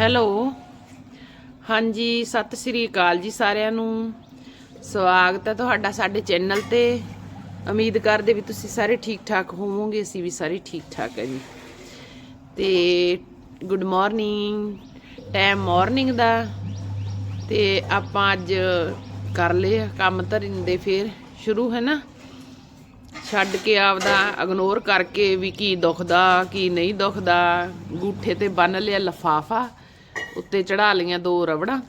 Hello. ਹਾਂਜੀ, ਸਤਿ ਸ੍ਰੀ ਅਕਾਲ ਜੀ ਸਾਰਿਆਂ ਨੂੰ। ਸਵਾਗਤ ਹੈ ਤੁਹਾਡਾ ਸਾਡੇ ਚੈਨਲ ਤੇ। ਉਮੀਦ ਕਰਦੇ ਵੀ ਤੁਸੀਂ ਸਾਰੇ ਠੀਕ ਠਾਕ ਹੋਵੋਗੇ, ਅਸੀਂ ਵੀ ਸਾਰੇ ਠੀਕ ਠਾਕ ਹੈ ਜੀ। ਤੇ ਗੁੱਡ ਮਾਰਨਿੰਗ, ਟਾਈਮ ਮਾਰਨਿੰਗ ਦਾ। ਤੇ ਆਪਾਂ ਅੱਜ ਕਰ ਲਏ ਕੰਮ ਧਰਨ ਦੇ ਫੇਰ, ਸ਼ੁਰੂ ਹੈ ਨਾ? ਛੱਡ ਕੇ ਆਪਦਾ ਇਗਨੋਰ ਕਰਕੇ ਵੀ ਕੀ ਦੁਖਦਾ, ਕੀ ਨਹੀਂ ਦੁਖਦਾ। ਗੂਠੇ ਤੇ ਬੰਨ ਲਿਆ ਲਫਾਫਾ, ਉੱਤੇ ਚੜਾ ਲਈਆਂ ਦੋ ਰਬੜਾਂ,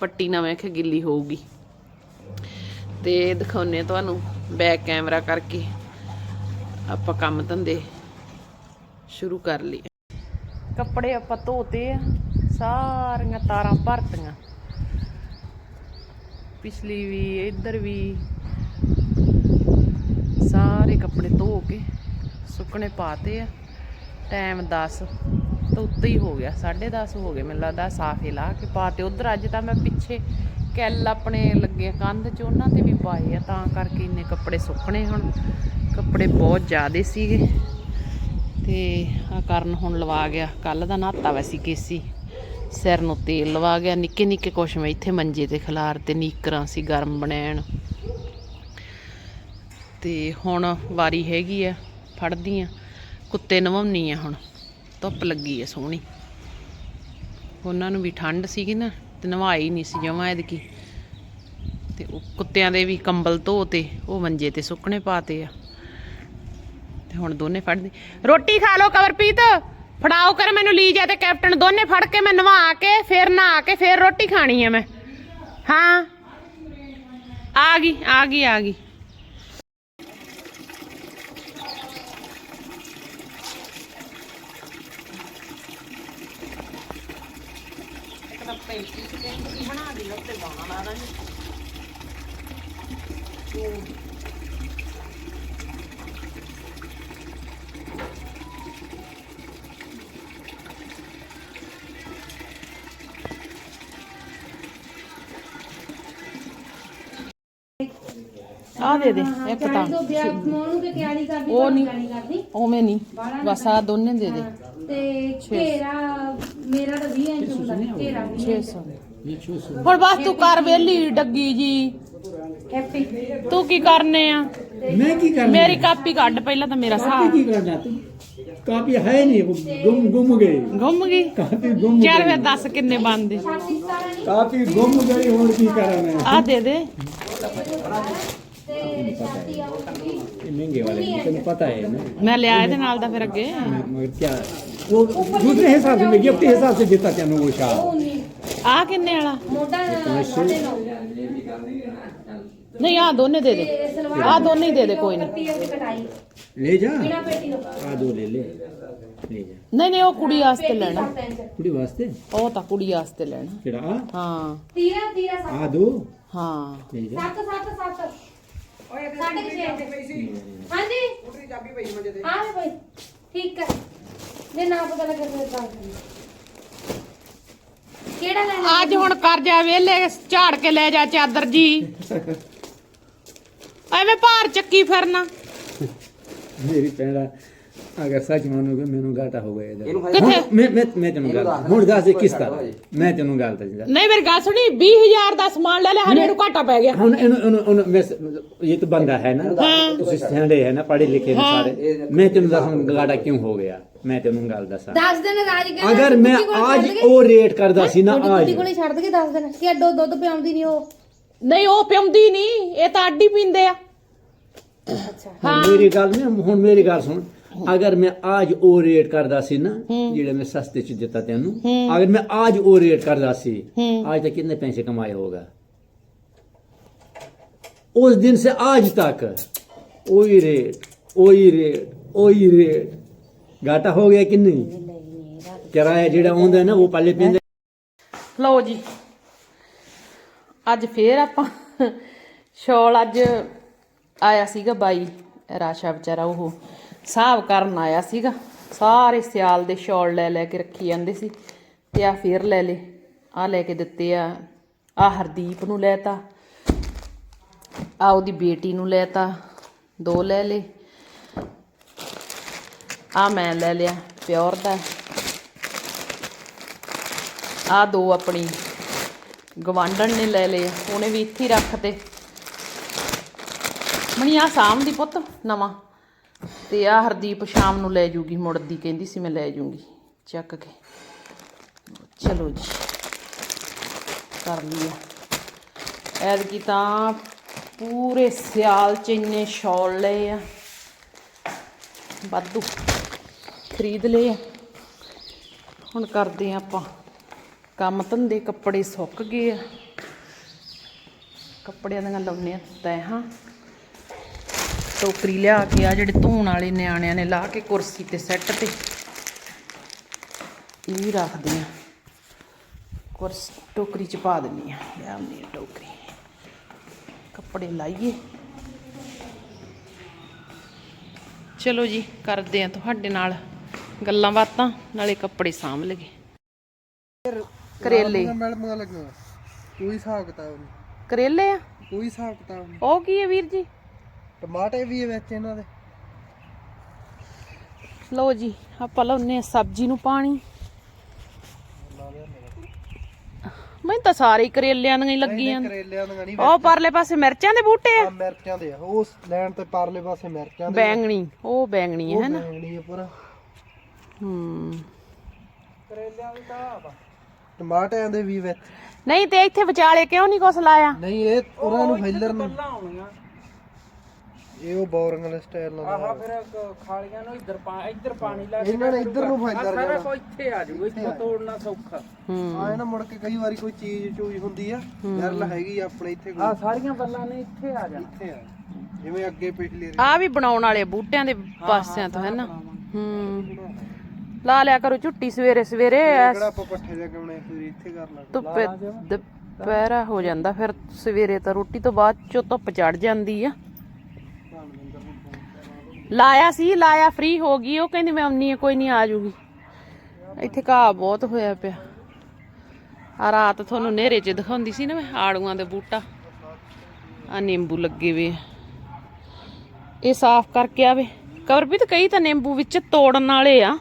ਪੱਟੀ ਨਾ ਵੇਖ ਗਿੱਲੀ ਹੋਊਗੀ। ਤੇ ਦਿਖਾਉਨੇ ਤੁਹਾਨੂੰ ਬੈਕ ਕੈਮਰਾ ਕਰਕੇ। ਆਪਾਂ ਕੰਮ ਧੰਦੇ ਸ਼ੁਰੂ ਕਰ ਲਈ ਕੱਪੜੇ ਆਪਾਂ ਧੋਤੇ ਆ, ਸਾਰੀਆਂ ਤਾਰਾਂ ਭਰਤੀਆਂ। ਪਿਛਲੀ ਵੀ, ਇੱਧਰ ਵੀ ਸਾਰੇ ਕੱਪੜੇ ਧੋ ਕੇ ਸੁੱਕਣੇ ਪਾਤੇ ਆ। ਟਾਈਮ 10 ਤੋਂ ਉੱਤੇ ਹੀ ਹੋ ਗਿਆ 10:30 ਹੋ ਗਏ। ਮੈਨੂੰ ਲੱਗਦਾ ਸਾਫੇ ਲਾ ਕੇ ਪਾਤੇ। ਉਧਰ ਅੱਜ ਤਾਂ ਮੈਂ ਪਿੱਛੇ ਕੈਲ ਆਪਣੇ ਲੱਗੇ ਆ ਕੰਧ 'ਚ, ਉਹਨਾਂ ਤੇ ਵੀ ਪਾਏ ਆ। ਤਾਂ ਕਰਕੇ ਇੰਨੇ ਕੱਪੜੇ ਸੁੱਕਣੇ ਹੁਣ। ਕੱਪੜੇ ਬਹੁਤ ਜ਼ਿਆਦੇ ਸੀਗੇ। ਤੇ ਆ ਕਰਨ ਹੁਣ ਲਵਾ ਗਿਆ। ਕੱਲ ਦਾ ਨਹਾਤਾ ਵੈਸੀ ਕੇਸੀ। ਸਿਰ ਨੂੰ ਤੇਲ ਲਵਾ ਗਿਆ। ਨਿੱਕੇ ਨਿੱਕੇ ਕੁਛ ਮੈਂ ਇੱਥੇ ਮੰਜੇ ਤੇ ਖਿਲਾਰ ਤੇ ਨੀਕਰਾਂ ਸੀ ਗਰਮ ਬਣੈਣ ਤੇ ਹੁਣ ਵਾਰੀ ਹੈਗੀ ਆ, ਫੜਦੀ ਆ। ਕੁੱਤੇ ਨਵਾਉਣੀ ਆ ਹੁਣ, ਧੁੱਪ ਲੱਗੀ ਆ ਸੋਹਣੀ। ਉਹਨਾਂ ਨੂੰ ਵੀ ਠੰਡ ਸੀਗੀ ਨਾ, ਤੇ ਨਵਾਈ ਨਹੀਂ ਸੀ ਜਮਾਂ ਐਦਕੀ ਤੇ ਉਹ ਕੁੱਤਿਆਂ ਦੇ ਵੀ ਕੰਬਲ ਧੋਤੇ, ਉਹ ਮੰਜੇ ਤੇ ਸੁੱਕਣੇ ਪਾਤੇ ਆ। ਤੇ ਹੁਣ ਦੋਨੇ ਫੜਦੇ। ਰੋਟੀ ਖਾ ਲਓ ਕਵਰਪ੍ਰੀਤ, ਫੜਾਓ ਕਰ ਮੈਨੂੰ ਲੀਜਾ ਤੇ ਕੈਪਟਨ, ਦੋਨੇ ਫੜ ਕੇ ਮੈਂ ਨਵਾ ਕੇ, ਫਿਰ ਨਹਾ ਕੇ, ਫਿਰ ਰੋਟੀ ਖਾਣੀ ਆ ਮੈਂ। ਹਾਂ। ਆ ਗਈ ਆ ਗਈ ਆ ਗਈ। ਪੈਂਤੀ ਸਕਿੰਟ ਦੀ ਬਣਾ ਦੀ ਉੱਤੇ ਬਾਣਾ ਲਾ ਦਾਂਗੇ ਆ ਦੇ ਦੇ ਇੱਕ ਤਾਂ। ਉਹ ਨਹੀਂ ਕਰਨੀ। ਨਹੀਂ ਬਸ ਆ ਦੋਨੇ ਦੇ ਦੇ। ਤੇ ਬਸ ਤੂੰ ਕਰ ਵੇਲੀ ਡੱਗੀ ਜੀ। ਤੂੰ ਕੀ ਕਰਨੇ ਆ? ਮੈਂ ਕੀ ਕਰਨਾ? ਮੇਰੀ ਕਾਪੀ ਕੱਢ ਪਹਿਲਾਂ ਤਾਂ ਮੇਰਾ ਸਾਹ ਕੀ ਕਰਨਾ ਤੂੰ? ਕਾਪੀ ਹੈ ਨਹੀਂ ਗੁੰਮ ਗੁੰਮ ਗਈ। ਗੁੰਮ ਗਈ? ਕਾਪੀ ਗੁੰਮ ਗਈ। ਚਲ ਫਿਰ ਦੱਸ ਕਿੰਨੇ ਬੰਦੇ ਕਾਪੀ ਗੁੰਮ ਗਈ ਹੁਣ ਕੀ ਕਰਾਂ ਮੈਂ ਆ ਦੇ ਦੇ। ਤੇ ਛਾਤੀ ਆਉਗੀ ये महंगे वाले हैं, तुम्हें पता है ना ਮੈਂ ਲਿਆ ਇਹਦੇ ਨਾਲ ਦਾ ਫਿਰ ਅੱਗੇ मगर क्या वो दूसरे हिसाब से मैं गिफ्ट के हिसाब से देता क्या वो शाह ਉਹ ਨਹੀਂ ਆ ਕਿੰਨੇ ਵਾਲਾ ਮੋਢਾ ਸਾਡੇ ਨੌ ਨਹੀਂ ਆ ਦੋਨੇ ਦੇ ਦੇ ਤੇ ਸਲਵਾਰ ਆ ਦੋਨੇ ਹੀ ਦੇ ਦੇ ਕੋਈ ਨਹੀਂ ਕੱਟੀ ਉਹਦੀ ਕਟਾਈ ले जा ਬਿਨਾ ਪੇਟੀ ਤੋਂ आ दो ले ले ले जा ਨਹੀਂ ਨਹੀਂ ਉਹ ਕੁੜੀ ਵਾਸਤੇ ਲੈਣਾ 7 ਇੰਚ कुड़ी वास्ते ਉਹ ਤਾਂ ਕੁੜੀ ਵਾਸਤੇ ਲੈਣਾ केड़ा आ ਹਾਂ ਤੀਰਾ ਤੀਰਾ आ दो ਹਾਂ ले जा 7 7 7 ਸਾਢੇ ਕੁ ਛੇ ਹਾਂਜੀ ਉਤਰੀ ਚਾਬੀ ਪਈ ਮਜੇ ਤੇ। ਹਾਂ ਭਾਈ ਠੀਕ ਹੈ। ਜੇ ਨਾ ਪਤਾ ਲੱਗੇ ਫਿਰ ਦੱਸ ਦਿੰਦੀ ਕਿਹੜਾ ਲੈਣਾ ਅੱਜ ਹੁਣ ਕਰ ਜਾ ਵੇਲੇ ਝਾੜ ਕੇ ਲੈ ਜਾ ਚਾਦਰ ਜੀ। ਐਵੇਂ ਭਾਰ ਚੱਕੀ ਫਿਰਨਾ। ਅਗਰ ਸੱਚ ਮੰਨੋਗੇ ਮੈਨੂੰ ਘਾਟਾ ਹੋ ਗਿਆ ਇਹਦਾ। ਮੈਂ ਮੈਂ ਮੈਂ ਤੈਨੂੰ ਗੱਲ ਹੁਣ ਦੱਸ ਦੇ ਕਿਸ ਤਰ੍ਹਾਂ? ਮੈਂ ਤੈਨੂੰ ਗੱਲ ਦੱਸ ਨਹੀਂ ਮੇਰੀ ਗੱਲ ਸੁਣੀ 20000 ਦਾ ਸਮਾਨ ਲੈ ਲੈ ਹਰੇ ਨੂੰ ਘਾਟਾ ਪੈ ਗਿਆ। ਹੁਣ ਇਹਨੂੰ ਇਹਨੂੰ ਮੈਂ ਇਹ ਤਾਂ ਬੰਦਾ ਹੈ ਨਾ। ਤੁਸੀਂ ਸਿਆਣੇ ਹੈ ਨਾ ਪੜ੍ਹੇ ਲਿਖੇ ਨੇ ਸਾਰੇ। ਮੈਂ ਤੈਨੂੰ ਦੱਸਾਂ ਘਾਟਾ ਕਿਉਂ ਹੋ ਗਿਆ? ਮੈਂ ਤੈਨੂੰ ਗੱਲ ਦੱਸਾਂ। ਦੱਸ ਦਿਨ ਰਾਜ ਕੇ ਅਗਰ ਮੈਂ ਅੱਜ ਉਹ ਰੇਟ ਕਰਦਾ ਸੀ ਨਾ ਅੱਜ। ਕੋਲੇ ਛੱਡ ਕੇ ਦੱਸ ਦਿਨ ਕਿ ਅੱਡੋ ਦੁੱਧ ਪਿਆਉਂਦੀ ਨਹੀਂ ਉਹ। ਨਹੀਂ ਉਹ ਪਿਆਉਂਦੀ ਨਹੀਂ ਇਹ ਤਾਂ ਅੱਡੀ ਪੀਂਦੇ ਆ। ਮੇਰੀ ਗੱਲ ਨਹੀਂ ਹੁਣ ਮੇਰੀ ਗੱਲ ਸੁਣ। ਅਗਰ ਮੈਂ ਅੱਜ ਉਹ ਰੇਟ ਕਰਦਾ ਸੀ ਨਾ, ਜਿਹੜੇ ਮੈਂ ਸਸਤੇ ਚ ਦਿੱਤਾ ਤੈਨੂੰ, ਅਗਰ ਮੈਂ ਅੱਜ ਉਹ ਰੇਟ ਕਰਦਾ ਸੀ ਅੱਜ ਤੱਕ ਕਿੰਨੇ ਪੈਸੇ ਕਮਾਏ ਹੋਗਾ ਉਸ ਦਿਨ ਸੇ ਅੱਜ ਤੱਕ ਉਹੀ ਰੇਟ ਉਹੀ ਰੇਟ ਉਹੀ ਰੇਟ ਘਾਟਾ ਹੋ ਗਿਆ ਕਿ ਨਹੀਂ? ਕਿਰਾਇਆ ਜਿਹੜਾ ਆਉਂਦਾ ਨਾ, ਉਹ ਪਹਿਲੇ ਪੈਂਦੇ। ਲਓ ਜੀ, ਅੱਜ ਫੇਰ ਆਪਾਂ ਸ਼ੋਲ ਅੱਜ ਆਇਆ ਸੀਗਾ ਬਾਈ, ਰਾਸ਼ਾ ਵਿਚਾਰਾ ਉਹ। ਹਿਸਾਬ ਕਰਨ ਆਇਆ ਸੀਗਾ। ਸਾਰੇ ਸਿਆਲ ਦੇ ਸ਼ੌਲ ਲੈ ਲੈ ਕੇ ਰੱਖੀ ਜਾਂਦੇ ਸੀ ਤੇ ਆ ਫੇਰ ਲੈ ਲੇ ਆ ਲੈ ਕੇ ਦਿੱਤੇ ਆ ਆ ਹਰਦੀਪ ਨੂੰ ਲੈਤਾ ਆ ਉਹਦੀ ਬੇਟੀ ਨੂੰ ਲੈਤਾ ਦੋ ਲੈ ਲੇ ਆ ਮੈਂ ਲੈ ਲਿਆ, ਪਿਓਰ ਦਾ। ਆ ਦੋ ਆਪਣੀ ਗਵਾਂਢਣ ਨੇ ਲੈ ਲਏ ਉਹਨੇ ਵੀ ਇੱਥੇ ਹੀ ਰੱਖਤੇ। ਮਣੀ ਆ ਸਾਮ ਦੀ ਪੁੱਤ, ਨਵਾਂ। ਤੇ ਆ ਹਰਦੀਪ ਸ਼ਾਮ ਨੂੰ ਲੈ ਜੂਗੀ, ਮੁੜਦੀ ਕਹਿੰਦੀ ਸੀ ਮੈਂ ਲੈ ਜੂਗੀ। ਚੱਕ ਕੇ। ਚਲੋ ਜੀ। ਕਰ ਲਿਆ ਐਤਕੀ ਤਾਂ ਪੂਰੇ ਸਿਆਲ ਚ ਇੰਨੇ ਸ਼ਾਲ ਲਏ ਆ। ਵਾਧੂ। ਖਰੀਦ ਲਏ ਆ। ਹੁਣ ਕਰਦੇ ਆ ਆਪਾਂ। ਕੰਮ ਧੰਦੇ, ਕੱਪੜੇ ਸੁੱਕ ਗਏ ਆ। ਕੱਪੜਿਆਂ ਦੀਆਂ ਲਾਉਨੇ ਆ ਤੈਹਾਂ। ਟੋਕਰੀ ਲਿਆ ਕੇ ਆ ਜਿਹੜੇ ਧੋਣ ਵਾਲੇ ਨਿਆਣਿਆਂ ਨੇ ਲਾ ਕੇ ਕੁਰਸੀ ਤੇ ਸੈੱਟ ਤੇ। ਇਹ ਵੀ ਰੱਖਦੇ ਆ। ਕੁਰਸ ਟੋਕਰੀ ਚ ਪਾ ਦਿੰਨੀ ਆ। ਲਿਆਉਂਦੀ ਆ ਟੋਕਰੀ। ਕੱਪੜੇ ਲਾਈਏ। ਚਲੋ ਜੀ ਕਰਦੇ ਆ ਤੁਹਾਡੇ ਨਾਲ ਗੱਲਾਂ ਬਾਤਾਂ ਨਾਲੇ ਕੱਪੜੇ ਸਾਂਭ ਲਗੇ ਕਰੇਲੇ। ਮੈਡਮ ਲੱਗਾ ਕੋਈ ਹਿਸਾਬ ਕਿਤਾਬ ਨਹੀਂ। ਕਰੇਲੇ ਆ? ਕੋਈ ਹਿਸਾਬ ਕਿਤਾਬ ਨਹੀਂ। ਉਹ ਕੀ ਹੈ ਵੀਰ ਜੀ? ਟਮਾਟੇ ਵੀ ਹੈ ਵਿੱਚ ਇਹਨਾਂ ਦੇ। ਲਓ ਜੀ ਆਪਾਂ ਲਾਉਨੇ ਆ ਸਬਜ਼ੀ ਨੂੰ ਪਾਣੀ। ਮੈਨੂੰ ਤਾਂ ਸਾਰੇ ਕਰੇਲਿਆਂ ਦੀਆਂ ਹੀ ਲੱਗੀਆਂ ਨੇ। ਕਰੇਲਿਆਂ ਦੀਆਂ ਨਹੀਂ ਉਹ ਪਰਲੇ ਪਾਸੇ ਮਿਰਚਾਂ ਦੇ ਬੂਟੇ ਆ। ਮਿਰਚਾਂ ਦੇ ਆ ਉਸ ਲੈਣ ਤੇ ਪਰਲੇ ਪਾਸੇ ਮਿਰਚਾਂ ਦੇ ਬੈਂਗਣੀ ਉਹ ਬੈਂਗਣੀ ਹੈ ਨਾ। ਬੈਂਗਣੀ ਆ ਪੂਰਾ। ਹੂੰ। ਕਰੇਲਿਆਂ ਦੀ ਤਾਂ ਟਮਾਟਿਆਂ ਦੇ ਵੀ ਵਿੱਚ। ਨਹੀਂ ਤੇ ਇੱਥੇ ਵਿਚਾਲੇ ਕਿਉਂ ਨਹੀਂ ਕੁਛ ਲਾਇਆ? ਨਹੀਂ ਇਹ ਉਹਨਾਂ ਨੂੰ ਫੈਲਰ ਨੂੰ। ਇਹ ਉਹ ਬੋਰਿੰਗ ਵਾਲੇ ਸਟਾਈਲ ਨਾਲ ਆਹ ਫਿਰ ਖਾਲੀਆਂ ਨੂੰ ਇੱਧਰ ਪਾ ਇੱਧਰ ਪਾਣੀ ਲਾ ਇਹਨਾਂ ਨੇ ਇੱਧਰ ਨੂੰ ਫੈਲਰ ਜਾਣਾ ਕੋਈ ਇੱਥੇ ਆ ਜਾਊਗਾ ਇੱਥੋਂ ਤੋੜਨਾ ਸੌਖਾ। ਹੂੰ। ਆਏ ਨਾ ਮੁੜ ਕੇ ਕਈ ਵਾਰੀ ਕੋਈ ਚੀਜ਼ ਚੂਜ਼ ਹੁੰਦੀ ਆ ਵਿਰਲ ਹੈਗੀ ਆ ਆਪਣੇ ਇੱਥੇ ਕੋਈ। ਆ ਸਾਰੀਆਂ ਬੱਲਾਂ ਨੇ ਇੱਥੇ ਆ ਜਾਣਾ। ਇੱਥੇ ਆ। ਜਿਵੇਂ ਅੱਗੇ ਪਿਛਲੀ ਆ ਵੀ ਬਣਾਉਣ ਵਾਲੇ ਬੂਟਿਆਂ ਦੇ ਪਾਸਿਆਂ ਤੋਂ ਹੈ ਨਾ? ਹੂੰ। ਲਾ ਲਿਆ ਕਰੋ ਝੁੱਟੀ ਸਵੇਰੇ ਸਵੇਰੇ ਕਿਹੜਾ ਆਪਾਂ ਪੱਠੇ ਜਾ ਕੇ ਆਉਣੇ ਫਿਰ ਇੱਥੇ ਕਰ ਲਾਂਗੇ ਧੁੱਪੇ ਦੁਪਹਿਰਾ ਹੋ ਜਾਂਦਾ ਫਿਰ ਸਵੇਰੇ ਤਾਂ ਰੋਟੀ ਤੋਂ ਬਾਅਦ ਚੋਂ ਧੁੱਪ ਚੜ ਜਾਂਦੀ ਆ। ਲਾਇਆ ਸੀ, ਲਾਇਆ ਫ੍ਰੀ ਹੋ ਗਈ, ਉਹ ਕਹਿੰਦੀ ਮੈਂ ਆਉਣੀ ਆ ਕੋਈ ਨਹੀਂ ਆ ਜੂਗੀ ਇੱਥੇ ਘਾਹ ਬਹੁਤ ਹੋਇਆ ਪਿਆ। ਆ ਰਾਤ ਤੁਹਾਨੂੰ ਨੇਰੇ 'ਚ ਦਿਖਾਉਂਦੀ ਸੀ ਨਾ ਮੈਂ, ਆੜੂਆਂ ਦੇ ਬੂਟਾ। ਆ ਨਿੰਬੂ ਲੱਗੇ ਵੇ ਇਹ ਸਾਫ਼ ਕਰਕੇ ਆਵੇ। ਕਵਰ ਵੀ ਤਾਂ ਕਈ ਤਾਂ ਨਿੰਬੂ ਵਿੱਚ ਤੋੜਨ ਵਾਲੇ ਆ।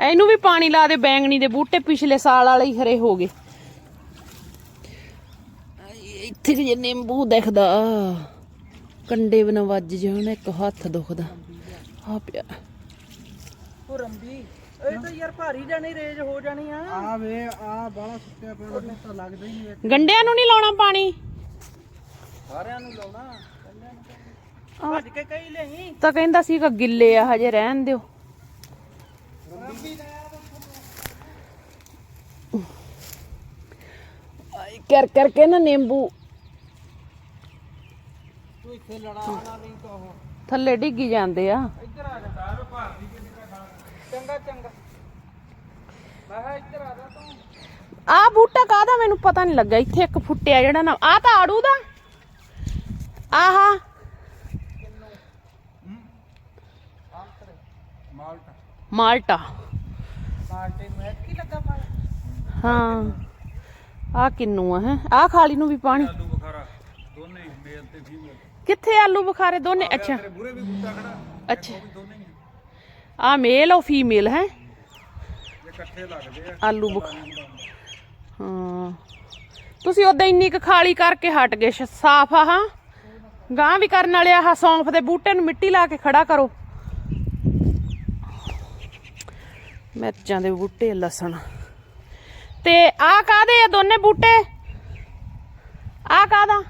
ਇਹਨੂੰ ਵੀ ਪਾਣੀ ਲਾ ਦੇ, ਬੈਂਗਣੀ ਦੇ ਬੂਟੇ ਪਿਛਲੇ ਸਾਲ ਵਾਲੇ ਹੀ ਹਰੇ ਹੋ ਗਏ। ਇੱਥੇ ਜੇ ਨਿੰਬੂ ਦਿਖਦਾ। ਕੰਡੇ ਬਨ ਵੱਜ ਜਾਣ ਇੱਕ ਹੱਥ ਦੁਖਦਾ। ਆ। ਪਿਆ ਉਹ ਰੰਬੀ ਇਹ ਤਾਂ ਯਾਰ ਭਾਰੀ ਜਾਣੀ ਰੇਜ ਹੋ ਜਾਣੀ ਆ। ਆ ਵੇ ਆ ਬਾਹਲਾ ਸੁੱਕਿਆ ਪਿਆ ਮੈਨੂੰ ਤਾਂ ਲੱਗਦਾ ਹੀ ਨਹੀਂ ਗੰਡਿਆਂ ਨੂੰ ਨਹੀਂ ਲਾਉਣਾ ਪਾਣੀ? ਸਾਰਿਆਂ ਨੂੰ ਲਾਉਣਾ। ਨੂੰ ਭੱਜ ਕੇ ਕਈ ਲਈ ਤਾਂ ਕਹਿੰਦਾ ਸੀਗਾ ਗਿੱਲੇ ਆ ਹਜੇ ਰਹਿਣ ਦਿਓ। ਆਈ ਕਰ ਕਰਕੇ ਨਾ ਨਿੰਬੂ। ਤੂੰ ਇੱਥੇ ਲੜਾਣਾ ਨਹੀਂ ਕਹੋ ਥੱਲੇ ਡਿੱਗੀ ਜਾਂਦੇ ਆ। ਇੱਧਰ ਆ ਜਾ ਸਾਰ ਭਾਰਤੀ ਜੀ ਚੰਗਾ ਚੰਗਾ। ਮੈਂ ਕਿਹਾ ਇੱਧਰ ਆ ਜਾ ਤੂੰ। ਆ ਬੂਟਾ ਕਾਹਦਾ ਮੈਨੂੰ ਪਤਾ ਨਹੀਂ ਲੱਗਾ ਇੱਥੇ ਇੱਕ ਫੁੱਟਿਆ ਜਿਹੜਾ ਨਾ ਆ ਤਾਂ ਆੜੂ ਦਾ। ਆਹਾ। ਮਾਲਟਾ। ਹੀ ਲੱਗਾ ਪਾਇਆ ਹਾਂ। ਆ ਕਿੰਨੂ ਆ ਹੈ? ਆ ਖਾਲੀ ਨੂੰ ਵੀ ਪਾਣੀ। ਆਲੂ ਬੁਖਾਰਾ ਦੋਨੇ ਮੇਲ ਤੇ ਫੀਮੇਲ। ਕਿੱਥੇ ਆਲੂ ਬੁਖਾਰੇ ਦੋਨੇ? ਅੱਛਾ। ਵੀ ਖੜਾ। ਅੱਛਾ। ਦੋਨੇ ਹੀ ਆ। ਮੇਲ ਉਹ ਫੀਮੇਲ ਹੈ? ਜੇ ਇਕੱਠੇ ਲੱਗਦੇ ਆ। ਆਲੂ ਬੁਖ ਹਾਂ। ਤੁਸੀਂ ਉਦਾਂ ਇੰਨੀ ਕੁ ਖਾਲੀ ਕਰਕੇ ਹਟ ਗਏ ਸ਼- ਸਾਫ਼ ਆ ਹਾਂ? ਗਾਂ ਵੀ ਕਰਨ ਵਾਲੇ ਆਹ ਸੌਂਫ ਦੇ ਬੂਟੇ ਨੂੰ ਮਿੱਟੀ ਲਾ ਕੇ ਖੜਾ ਕਰੋ। ਮਿਰਚਾਂ ਦੇ ਬੂਟੇ ਲਸਣ। ਤੇ ਆ ਕਾਦੇ ਆ ਦੋਨੇ ਬੂਟੇ? ਆ ਕਾਦਾ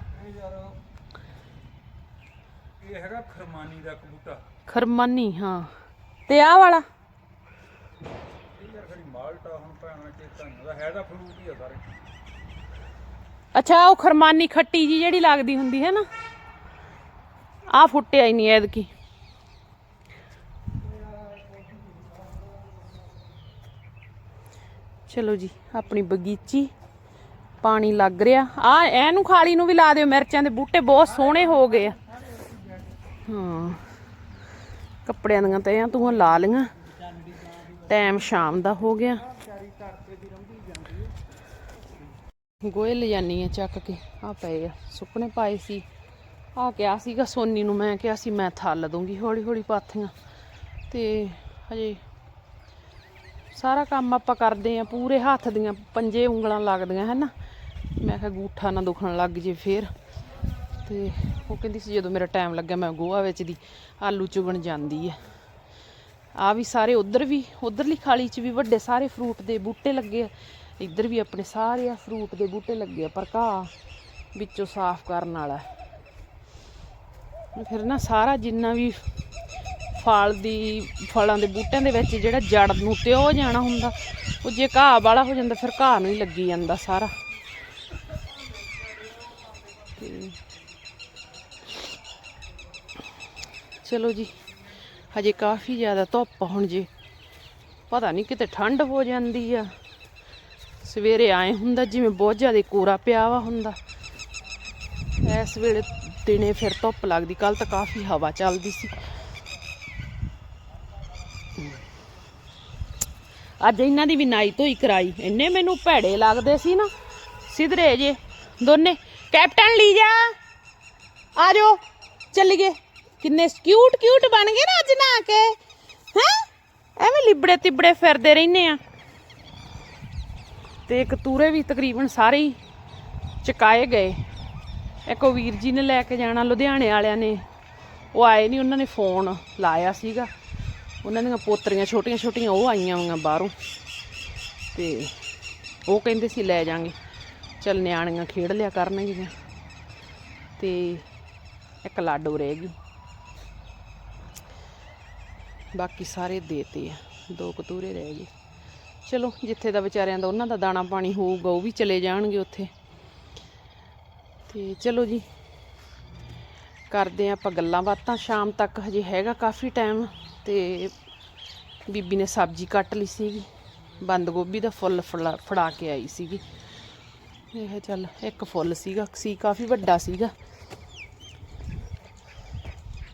ਇਹ ਹੈਗਾ ਖਰਮਾਨੀ ਦਾ ਕਬੂਟਾ ਖਰਮਾਨੀ ਹਾਂ। ਤੇ ਆ ਵਾਲਾ? ਇਹ ਯਾਰ ਖੜੀ ਮਾਲਟਾ ਹੁਣ ਭੈਣਾ ਚੇਤਾ ਨਹੀਂ ਉਹਦਾ ਹੈ ਤਾਂ ਫਰੂਟ ਹੀ ਆ ਸਾਰੇ। ਅੱਛਾ ਉਹ ਖਰਮਾਨੀ ਖੱਟੀ ਜੀ ਜਿਹੜੀ ਲੱਗਦੀ ਹੁੰਦੀ ਹੈ ਨਾ ਆ ਫੁੱਟਿਆ ਹੀ ਨਹੀਂ ਐਦਕੀ ਚਲੋ ਜੀ ਆਪਣੀ ਬਗੀਚੀ ਪਾਣੀ ਲੱਗ ਰਿਹਾ। ਆ ਇਹਨੂੰ ਖਾਲੀ ਨੂੰ ਵੀ ਲਾ ਦਿਓ ਮਿਰਚਾਂ ਦੇ ਬੂਟੇ ਬਹੁਤ ਸੋਹਣੇ ਹੋ ਗਏ ਆ। ਹਾਂ। ਕੱਪੜਿਆਂ ਦੀਆਂ ਤੈਆਂ ਤੂੰ ਲਾ ਲੀਆਂ ਟਾਈਮ ਸ਼ਾਮ ਦਾ ਹੋ ਗਿਆ। ਗੋਏ ਲਿਜਾਨੀ ਆ ਚੱਕ ਕੇ। ਆ ਪਏ ਆ, ਸੁੱਕਣੇ ਪਾਏ ਸੀ। ਆ ਕਿਹਾ ਸੀਗਾ ਸੋਨੀ ਨੂੰ, ਮੈਂ ਕਿਹਾ ਸੀ ਮੈਂ ਥੱਲ ਦੂੰਗੀ ਹੌਲੀ ਹੌਲੀ ਪਾਥੀਆਂ। ਤੇ ਹਜੇ ਸਾਰਾ ਕੰਮ ਆਪਾਂ ਕਰਦੇ ਆ, ਪੂਰੇ ਹੱਥ ਦੀਆਂ ਪੰਜੇ ਉਂਗਲਾਂ ਲੱਗਦੀਆਂ ਹੈ ਨਾ ਮੈਂ ਕਿਹਾ ਗੂਠਾ ਨਾ ਦੁਖਣ ਲੱਗ ਜੇ ਫੇਰ। ਤੇ ਉਹ ਕਹਿੰਦੀ ਸੀ ਜਦੋਂ ਮੇਰਾ ਟਾਈਮ ਲੱਗਿਆ ਮੈਂ ਗੋਹਾ ਵਿੱਚ ਦੀ ਆਲੂ ਚੁਗਣ ਜਾਂਦੀ ਹੈ ਆ ਵੀ ਸਾਰੇ ਉਧਰ ਵੀ, ਉਧਰਲੀ ਖਾਲੀ 'ਚ ਵੀ ਵੱਡੇ ਸਾਰੇ ਫਰੂਟ ਦੇ ਬੂਟੇ ਲੱਗੇ ਆ। ਇੱਧਰ ਵੀ ਆਪਣੇ ਸਾਰੇ ਆ ਫਰੂਟ ਦੇ ਬੂਟੇ ਲੱਗੇ ਆ, ਪਰ ਘਾਹ ਵਿੱਚੋਂ ਸਾਫ਼ ਕਰਨ ਵਾਲਾ ਫਿਰ ਨਾ ਸਾਰਾ ਜਿੰਨਾ ਵੀ ਫਲ ਦੀ, ਫਲਾਂ ਦੇ ਬੂਟਿਆਂ ਦੇ ਵਿੱਚ ਜਿਹੜਾ ਜੜ ਨੂੰ ਤੇ ਉਹ ਜਾਣਾ ਹੁੰਦਾ, ਉਹ ਜੇ ਘਾਹ ਵਾਲਾ ਹੋ ਜਾਂਦਾ, ਫਿਰ ਘਾਹ ਨੂੰ ਹੀ ਲੱਗੀ ਜਾਂਦਾ ਸਾਰਾ। ਚਲੋ ਜੀ, ਹਜੇ ਕਾਫੀ ਜ਼ਿਆਦਾ ਧੁੱਪ ਹੁਣ ਜੇ। ਪਤਾ ਨਹੀਂ ਕਿਤੇ ਠੰਡ ਹੋ ਜਾਂਦੀ ਆ। ਸਵੇਰੇ ਆਏ ਹੁੰਦਾ ਜਿਵੇਂ ਬਹੁਤ ਜ਼ਿਆਦਾ ਕੋਰਾ ਪਿਆ ਵਾ ਹੁੰਦਾ। ਇਸ ਵੇਲੇ ਦਿਨੇ ਫਿਰ ਧੁੱਪ ਲੱਗਦੀ ਕੱਲ ਤਾਂ ਕਾਫੀ ਹਵਾ ਚੱਲਦੀ ਸੀ। ਅੱਜ ਇਹਨਾਂ ਦੀ ਵੀ ਨਾਈ ਧੋਈ ਕਰਾਈ। ਇੰਨੇ ਮੈਨੂੰ ਭੈੜੇ ਲੱਗਦੇ ਸੀ ਨਾ। ਸਿਧਰੇ ਜੇ, ਦੋਨੇ। ਕੈਪਟਨ ਲੀ ਜਾ ਆ ਜਾਓ, ਚੱਲੀਏ। ਕਿੰਨੇ ਕਿਊਟ ਕਿਊਟ ਬਣ ਗਏ ਨਾ ਅੱਜ ਨਾ ਕੇ। ਹੈ? ਐਵੇਂ ਲਿਬੜੇ ਤਿਬੜੇ ਫਿਰਦੇ ਰਹਿੰਦੇ ਆ। ਤੇ ਕਤੂਰੇ ਵੀ ਤਕਰੀਬਨ ਸਾਰੇ ਹੀ ਚਕਾਏ ਗਏ। ਇੱਕ ਵੀਰ ਜੀ ਨੇ ਲੈ ਕੇ ਜਾਣਾ, ਲੁਧਿਆਣੇ ਵਾਲਿਆਂ ਨੇ। ਉਹ ਆਏ ਨਹੀਂ ਉਹਨਾਂ ਨੇ ਫੋਨ ਲਾਇਆ ਸੀਗਾ। ਉਹਨਾਂ ਦੀਆਂ ਪੋਤਰੀਆਂ ਛੋਟੀਆਂ ਛੋਟੀਆਂ ਉਹ ਆਈਆਂ ਹੋਈਆਂ ਬਾਹਰੋਂ। ਤੇ ਉਹ ਕਹਿੰਦੇ ਸੀ, ਲੈ ਜਾਾਂਗੇ। ਚੱਲ ਨਿਆਣੀਆਂ ਖੇਡ ਲਿਆ ਕਰਨਗੀਆਂ। ਤੇ ਇੱਕ ਲਾਡੋ ਰਹਿ ਗਈ। ਬਾਕੀ ਸਾਰੇ ਦੇਤੇ ਆ। ਦੋ ਕਤੂਰੇ ਰਹਿ ਗਏ। ਚਲੋ, ਜਿੱਥੇ ਦਾ ਵਿਚਾਰਿਆਂ ਦਾ ਉਹਨਾਂ ਦਾ ਦਾਣਾ ਪਾਣੀ ਹੋਊਗਾ, ਉਹ ਵੀ ਚਲੇ ਜਾਣਗੇ ਉੱਥੇ। ਤੇ ਚਲੋ ਜੀ, ਕਰਦੇ ਹਾਂ ਆਪਾਂ ਗੱਲਾਂ ਬਾਤਾਂ। ਸ਼ਾਮ ਤੱਕ ਹਜੇ ਹੈਗਾ ਕਾਫੀ ਟਾਈਮ ਤੇ ਬੀਬੀ ਨੇ ਸਬਜ਼ੀ ਕੱਟ ਲਈ ਸੀਗੀ। ਬੰਦ ਗੋਭੀ ਦਾ ਫੁੱਲ ਫੜਾ ਫੜਾ ਕੇ ਆਈ ਸੀਗੀ। ਇਹ ਚੱਲ, ਇੱਕ ਫੁੱਲ ਸੀਗਾ, ਸੀ ਕਾਫੀ ਵੱਡਾ ਸੀਗਾ।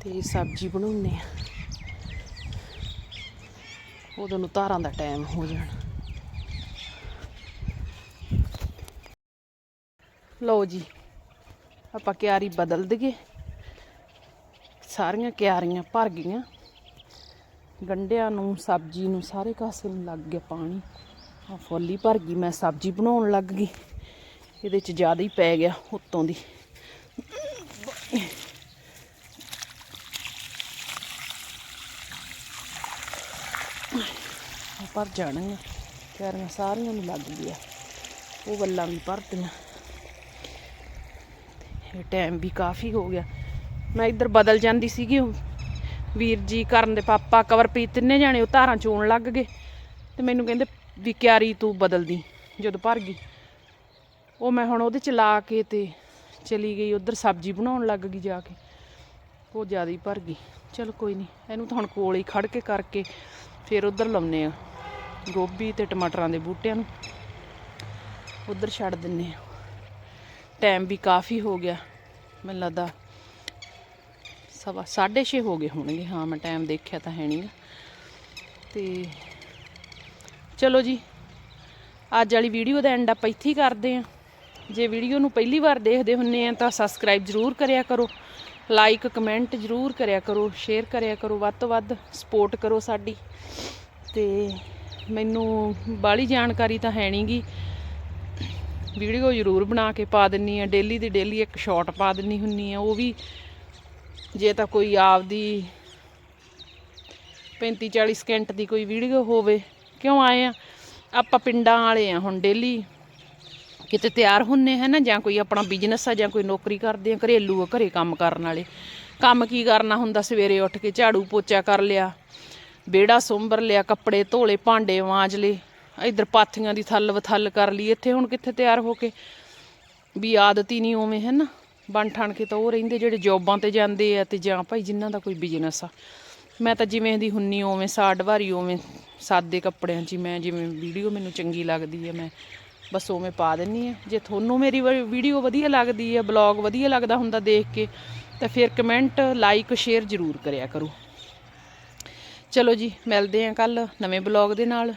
ਤੇ ਸਬਜ਼ੀ ਬਣਾਉਣੇ ਆ ਉਦੋਂ ਨੂੰ ਧਾਰਾਂ ਦਾ ਟਾਈਮ ਹੋ ਜਾਣਾ। ਲਓ ਜੀ, ਆਪਾਂ ਕਿਆਰੀ ਬਦਲ ਦਈਏ। ਸਾਰੀਆਂ ਕਿਆਰੀਆਂ ਭਰ ਗਈਆਂ। ਗੰਡਿਆਂ ਨੂੰ, ਸਬਜ਼ੀ ਨੂੰ ਸਾਰੇ ਕਾਸੇ ਨੂੰ ਲੱਗ ਗਿਆ ਪਾਣੀ। ਆ ਫੁੱਲੀ ਭਰ ਗਈ, ਮੈਂ ਸਬਜ਼ੀ ਬਣਾਉਣ ਲੱਗ ਗਈ। ਇਹਦੇ ਚ ਜ਼ਿਆਦਾ ਹੀ ਪੈ ਗਿਆ ਉੱਤੋਂ ਦੀ। ਆਹ ਭਰ ਜਾਣਗੀਆਂ। ਕਿਆਰੀਆਂ ਸਾਰੀਆਂ ਨੂੰ ਲੱਗ ਗਿਆ ਉਹ ਵੱਲਾਂ ਵੀ ਭਰਤੀਆਂ। ਇਹ ਟਾਈਮ ਵੀ ਕਾਫੀ ਹੋ ਗਿਆ। ਮੈਂ ਇੱਧਰ ਬਦਲ ਜਾਂਦੀ ਸੀਗੀ ਵੀਰ ਜੀ ਕਰਨ ਦੇ ਪਾਪਾ ਕਵਰਪ੍ਰੀਤ ਤਿੰਨੇ ਜਾਣੇ ਉਹ ਧਾਰਾਂ ਚੋਣ ਲੱਗ ਗਏ। ਤੇ ਮੈਨੂੰ ਕਹਿੰਦੇ ਵੀ ਕਿਆਰੀ ਤੂੰ ਬਦਲਦੀ, ਜਦੋਂ ਭਰ ਗਈ। ਉਹ ਮੈਂ ਹੁਣ ਉਹਦੇ ਚ ਲਾ ਕੇ ਤੇ ਚਲੀ ਗਈ, ਉਧਰ ਸਬਜ਼ੀ ਬਣਾਉਣ ਲੱਗ ਗਈ ਜਾ ਕੇ। ਉਹ ਜ਼ਿਆਦਾ ਹੀ ਭਰ ਗਈ। ਚਲ ਕੋਈ ਨਹੀਂ, ਇਹਨੂੰ ਤਾਂ ਹੁਣ ਕੋਲ ਹੀ ਖੜ ਕੇ ਕਰਕੇ ਫਿਰ ਉਧਰ ਲਾਉਨੇ ਆ ਗੋਭੀ ਤੇ ਟਮਾਟਰਾਂ ਦੇ ਬੂਟਿਆਂ ਨੂੰ। ਉਧਰ ਛੱਡ ਦਿੰਨੇ ਆ। ਟਾਈਮ ਵੀ ਕਾਫੀ ਹੋ ਗਿਆ। ਮੈਨੂੰ ਲੱਗਦਾ ਸਵਾ 6:30 ਹੋ ਗਏ ਹੋਣਗੇ। ਹਾਂ, ਮੈਂ ਟਾਈਮ ਦੇਖਿਆ ਤਾਂ ਹੈ ਨਹੀਂ ਤੇ ਚਲੋ ਜੀ, ਅੱਜ ਵਾਲੀ ਵੀਡੀਓ ਦਾ ਐਂਡ ਆਪਾਂ ਇੱਥੇ ਹੀ ਕਰਦੇ ਆਂ ਜੇ ਵੀਡੀਓ ਨੂੰ ਪਹਿਲੀ ਵਾਰ ਦੇਖਦੇ ਹੁੰਨੇ ਆ ਤਾਂ ਸਬਸਕ੍ਰਾਈਬ ਜ਼ਰੂਰ ਕਰਿਆ ਕਰੋ। ਲਾਈਕ ਕਮੈਂਟ ਜ਼ਰੂਰ ਕਰਿਆ ਕਰੋ ਸ਼ੇਅਰ ਕਰਿਆ ਕਰੋ, ਵੱਧ ਤੋਂ ਵੱਧ ਸਪੋਰਟ ਕਰੋ ਸਾਡੀ। ਤੇ ਮੈਨੂੰ ਬਾਹਲੀ ਜਾਣਕਾਰੀ ਤਾਂ ਹੈ ਨਹੀਂਗੀ ਵੀਡੀਓ ਜ਼ਰੂਰ ਬਣਾ ਕੇ ਪਾ ਦਿੰਨੀ ਆ ਡੇਲੀ ਦੀ ਡੇਲੀ ਇੱਕ ਸ਼ਾਰਟ ਪਾ ਦਿੰਨੀ ਹੁੰਨੀ ਆ। ਉਹ ਵੀ ਜੇ ਤਾਂ ਕੋਈ ਆਪਦੀ 35 40 ਸਕਿੰਟ ਦੀ ਕੋਈ ਵੀਡੀਓ ਹੋਵੇ। ਕਿਉਂ ਆਏ ਆ? ਆਪਾਂ ਪਿੰਡਾਂ ਵਾਲੇ ਆ ਹੁਣ ਡੇਲੀ ਕਿਤੇ ਤਿਆਰ ਹੁੰਨੇ ਹੈ ਨਾ ਜਾਂ ਕੋਈ ਆਪਣਾ ਬਿਜ਼ਨਸ ਆ, ਜਾਂ ਕੋਈ ਨੌਕਰੀ ਕਰਦੇ ਆ, ਘਰੇਲੂ ਆ, ਘਰੇ ਕੰਮ ਕਰਨ ਵਾਲੇ। ਕੰਮ ਕੀ ਕਰਨਾ ਹੁੰਦਾ? ਸਵੇਰੇ ਉੱਠ ਕੇ ਝਾੜੂ ਪੋਚਾ ਕਰ ਲਿਆ, ਵਿਹੜਾ ਸੁੰਬਰ ਲਿਆ, ਕੱਪੜੇ ਧੋਲੇ, ਭਾਂਡੇ ਮਾਂਜ ਲਏ, ਇਧਰ ਪਾਥੀਆਂ ਦੀ ਥੱਲ ਵਥੱਲ ਕਰ ਲਈ, ਇੱਥੇ ਹੁਣ ਕਿੱਥੇ ਤਿਆਰ ਹੋ ਕੇ? ਵੀ ਆਦਤ ਹੀ ਨਹੀਂ ਉਵੇਂ ਹੈ ਨਾ ਬਣ ਠਣ ਕੇ ਤਾਂ ਉਹ ਰਹਿੰਦੇ ਜਿਹੜੇ ਜੌਬਾਂ ਤੇ ਜਾਂਦੇ ਆ ਤੇ ਜਾਂ ਭਾਈ ਜਿਨ੍ਹਾਂ ਦਾ ਕੋਈ ਬਿਜ਼ਨਸ ਆ। ਮੈਂ ਤਾਂ ਜਿਵੇਂ ਦੀ ਹੁੰਨੀ ਉਵੇਂ ਸਾਡ ਵਾਰੀ ਉਵੇਂ, ਸਾਦੇ ਕੱਪੜਿਆਂ 'ਚ ਹੀ ਮੈਂ ਜਿਵੇਂ ਵੀਡੀਓ ਮੈਨੂੰ ਚੰਗੀ ਲੱਗਦੀ ਹੈ ਮੈਂ ਬਸ ਉਹ ਮੈਂ ਪਾ ਦਿੰਨੀ ਆ। ਜੇ ਤੁਹਾਨੂੰ ਮੇਰੀ ਵੀਡੀਓ ਵਧੀਆ ਲੱਗਦੀ ਹੈ ਬਲੌਗ ਵਧੀਆ ਲੱਗਦਾ ਹੁੰਦਾ ਦੇਖ ਕੇ ਤਾਂ ਫਿਰ ਕਮੈਂਟ ਲਾਈਕ ਸ਼ੇਅਰ ਜ਼ਰੂਰ ਕਰਿਆ ਕਰੋ। ਚਲੋ ਜੀ ਮਿਲਦੇ ਆਂ ਕੱਲ ਨਵੇਂ ਬਲੌਗ ਦੇ ਨਾਲ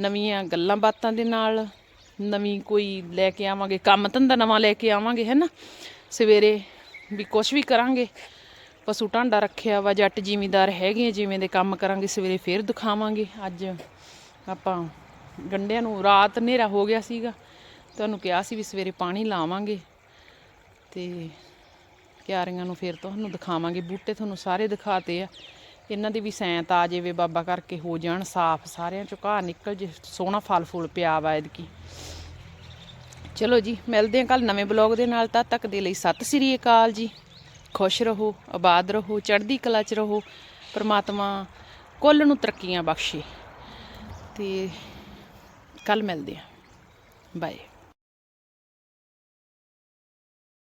ਨਵੀਆਂ ਗੱਲਾਂ ਬਾਤਾਂ ਦੇ ਨਾਲ ਨਵੀਂ ਕੋਈ ਲੈ ਕੇ ਆਵਾਂਗੇ ਕੰਮ ਧੰਦਾ ਨਵਾਂ ਲੈ ਕੇ ਆਵਾਂਗੇ ਹੈ ਨਾ ਸਵੇਰੇ ਵੀ ਕੁਝ ਵੀ ਕਰਾਂਗੇ ਪਸ਼ੂ ਢਾਂਡਾ ਰੱਖਿਆ ਵਾ ਜੱਟ ਜ਼ਿਮੀਦਾਰ ਹੈਗੇ ਆ, ਜਿਵੇਂ ਦੇ ਕੰਮ ਕਰਾਂਗੇ ਸਵੇਰੇ ਫੇਰ ਦਿਖਾਵਾਂਗੇ। ਅੱਜ ਆਪਾਂ ਗੰਡਿਆਂ ਨੂੰ ਰਾਤ ਹਨੇਰਾ ਹੋ ਗਿਆ ਸੀਗਾ। ਤੁਹਾਨੂੰ ਕਿਹਾ ਸੀ ਵੀ ਸਵੇਰੇ ਪਾਣੀ ਲਾਵਾਂਗੇ ਤੇ ਕਿਆਰੀਆਂ ਨੂੰ ਫਿਰ ਤੁਹਾਨੂੰ ਦਿਖਾਵਾਂਗੇ। ਬੂਟੇ ਤੁਹਾਨੂੰ ਸਾਰੇ ਦਿਖਾਤੇ ਆ। ਇਹਨਾਂ ਦੀ ਵੀ ਸੈਂਤ ਆ ਜਾਵੇ, ਬਾਬਾ ਕਰਕੇ ਹੋ ਜਾਣ, ਸਾਫ਼ ਸਾਰਿਆਂ ਚੋਂ ਘਾਹ ਨਿਕਲ ਜੇ, ਸੋਹਣਾ ਫਲ ਫੁੱਲ ਪਿਆ ਵਾ ਐਤਕੀ। ਚਲੋ ਜੀ, ਮਿਲਦੇ ਹਾਂ ਕੱਲ ਨਵੇਂ ਬਲੌਗ ਦੇ ਨਾਲ। ਤਦ ਤੱਕ ਦੇ ਲਈ ਸਤਿ ਸ੍ਰੀ ਅਕਾਲ ਜੀ। ਖੁਸ਼ ਰਹੋ, ਆਬਾਦ ਰਹੋ, ਚੜ੍ਹਦੀ ਕਲਾ 'ਚ ਰਹੋ। ਪਰਮਾਤਮਾ ਕੁੱਲ ਨੂੰ ਤਰੱਕੀਆਂ ਬਖਸ਼ੇ। ਤੇ ਕੱਲ ਮਿਲਦੇ ਹਾਂ। ਬਾਏ